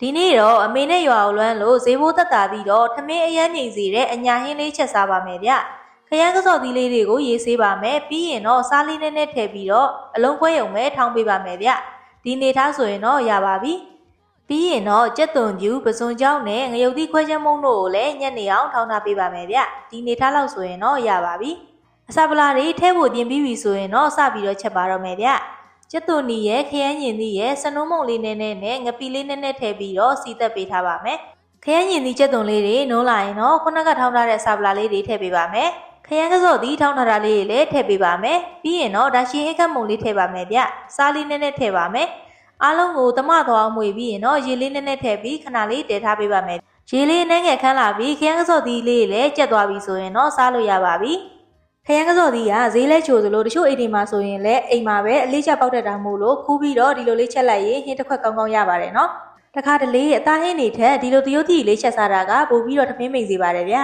ဒီနေ့တော့အမေနဲ့ရွာကိုလွမ်းလို့ဈေးဘိုးတက်တာပြီးတော့ထမင်းအရမ်းငိန်စီတဲ့အညာဟင်းလေးချက်စားပါမယ်ဗျခရမ်းကစော်သီးလေးတွေကိုရေးဆေးပါမယ်ပြီးရင်တော့စားလေးနဲ့နဲ့ထည့်ပြီးတော့အလုံးခွဲရုံပဲထောင်းပေးပါမယ်ဗျဒီနေထားဆိုရင်တော့ရပါပြီပြီးရင်တော့ကြက်သွန်ကျူပစွန်ကြောင်းနဲ့ငရုတ်သီးခွဲချမ်းမုံတို့ကိုလည်းညက်နေအောင်ထောင်းထားပေးပါမယ်ဗျဒီနေထားလောက်ဆိုရင်တော့ရပါပြီအစာပလာတွေထဲဖို့ပြင်ပြီးပြီဆိုရင်တော့စပြီးတော့ချက်ပါတော့မယ်ဗျ ကျက်သွန်နီရဲ့ခရမ်းညင်သီးရဲ့စနုံးမုံလေးနဲ့နဲ့နဲ့ငပီလေးနဲ့နဲ့ထည့်ပြီးတော့စီသက်ပေးထားပါမယ်။ခရမ်းညင်သီးကျက်သွန်လေးတွေနိုးလာရင်တော့ခုနကထောင်းထားတဲ့ဆာပလာလေးတွေထည့်ပေးပါမယ်။ခရမ်းကစော့သီးထောင်းထားတာလေးတွေလည်းထည့်ပေးပါမယ်။ပြီးရင်တော့ဒါရှင်းဟိတ်ခတ်မုံလေးထည့်ပါမယ်ဗျ။စားလေးနဲ့နဲ့ထည့်ပါမယ်။အားလုံးကိုတမသွားအောင်မှွေပြီးရင်တော့ရေလေးနဲ့နဲ့ထည့်ပြီးခဏလေးတည်ထားပေးပါမယ်။ရေလေးနဲ့ငယ်ခန်းလာပြီးခရမ်းကစော့သီးလေးတွေလည်းကျက်သွားပြီဆိုရင်တော့စားလို့ရပါပြီ။ ခရမ်းကစော်သီးကဈေးလဲချိုသလိုတချို့အိမ်တွေမှာဆိုရင်လည်းအိမ်မှာပဲအလေးချပေါက်တတ်တာမို့လို့ခူးပြီးတော့ဒီလိုလေးချက်လိုက်ရင်ဟင်းတစ်ခွက်ကောင်းကောင်းရပါတယ်နော်တခါတလေအသားဟင်းတွေထက်ဒီလိုတရုတ်တီလေးချက်စားတာကပိုပြီးတော့ထမင်းမိန်စေပါတယ်ဗျ